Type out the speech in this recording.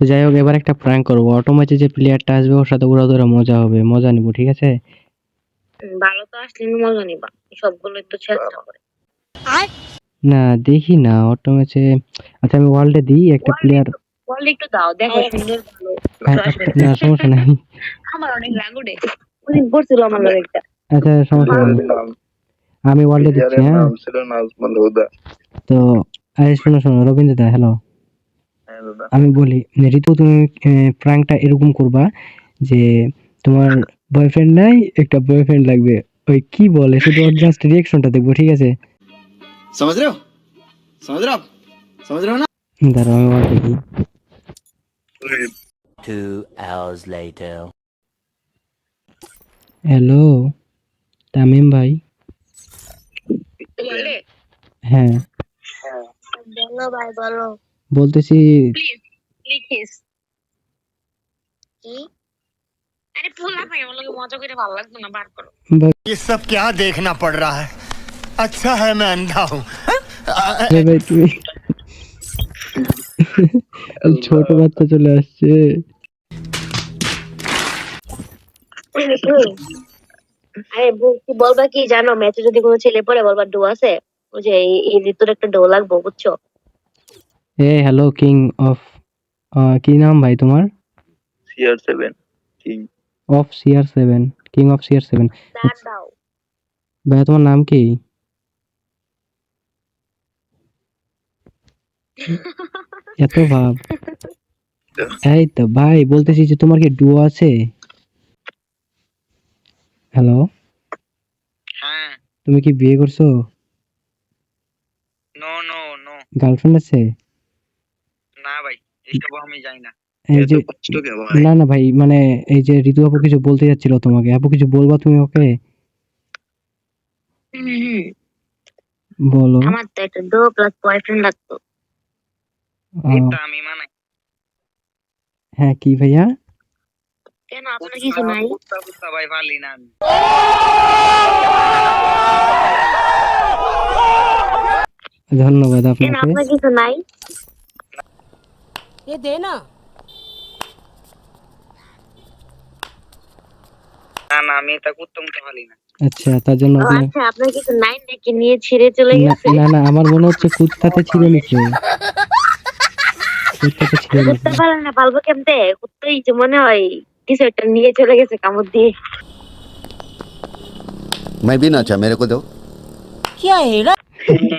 তো যাই হোক এবার একটা প্র্যাঙ্ক করব। অটোমেটে যে প্লেয়ারটা আসবে ওর সাথে উড়া ধরে মজা হবে। মজা নিব ঠিক আছে? ভালো তো আসলে মজা নিবা। সবগুলো একটু চেষ্টা করে। না দেখি না। অটোমেটে আচ্ছা আমি ওয়ার্ল্ডে দিই একটা প্লেয়ার বল একটু দাও দেখো সুন্দর ভালো না সমস্যা নাই। আমার অনেক রাগ উঠে ওদিন পড়ছিল আমার লোক একটা আচ্ছা সমস্যা নাই। আমি ওয়ার্ল্ডে দিচ্ছি হ্যাঁ? তো আরে শোনো শোনো রবীন্দ্র দা হ্যালো হ্যাঁ আমি বলি ঋতু তুমি প্র্যাঙ্কটা এরকম করবা যে তোমার বয়ফ্রেন্ড নাই একটা বয়ফ্রেন্ড লাগবে। ওই কি বলে শুধু ওর জাস্ট রিয়াকশনটা দেখব ঠিক আছে? না? দাঁড়াও আমি দেখি। হ্যালো তামিম ভাই? হ্যাঁ।, হ্যাঁ। বলো ভাই বলো। বলতেছি প্লিজ লিখিস কি আরে পোলা ভাই আমার লোকে মজা করে ভালো লাগতো না বার করো ये सब क्या देखना पड़ रहा है अच्छा है मैं अंधा हूँ আরে ভাই তুমি ছোট বাচ্চা চলে আসছে আরে বলছি বলবা কি জানো ম্যাচে যদি কোনো ছেলে পড়ে বলবা ডো আছে ওই যে এই- এই ঋতুর একটা ডো লাগবো বুঝছো এ হ্যালো কিং অফ কি নাম ভাই তোমার? CR seven king of CR seven king of CR seven ভাইয়া তোমার নাম কি? এত ভাব। এই তো ভাই বলতেছি যে তোমার কি ডুও আছে? হ্যালো হ্যাঁ। তুমি কি বিয়ে করছ? নো নো নো গার্লফ্রেন্ড আছে? ভাই আমি জানি না। এই যে না না ভাই মানে এই যে ঋতু আপু কিছু বলতে যাচ্ছিল তোমাকে আপু কিছু বলবা তুমি ওকে। বলো। আমার তো একটা ডো প্লাস বয়ফ্রেন্ড লাগতো। এটা আমি মানাই। হ্যাঁ কি ভাইয়া? কেন আপনার কিছু নাই? ভাই পারলি না ধন্যবাদ আপনাকে। আপনার কিছু নাই? না না আমি এটা কুত্তা মুত্তা পারলি না আচ্ছা তার জন্য ও, আপনার আচ্ছা আপনার কিছু নাই নাকি নিয়ে ছিঁড়ে চলে না গেছে না না আমার মনে হচ্ছে কুত্তাতে ছিঁড়ে নিছে কুত্তাতে ছিঁড়ে নিছে কুত্তা পালে না পালবো কেমতে কুত্তাই যে মনে হয় কিছু একটা নিয়ে চলে গেছে কামড় দিয়ে मैं भी नाचा मेरे को दो হুম,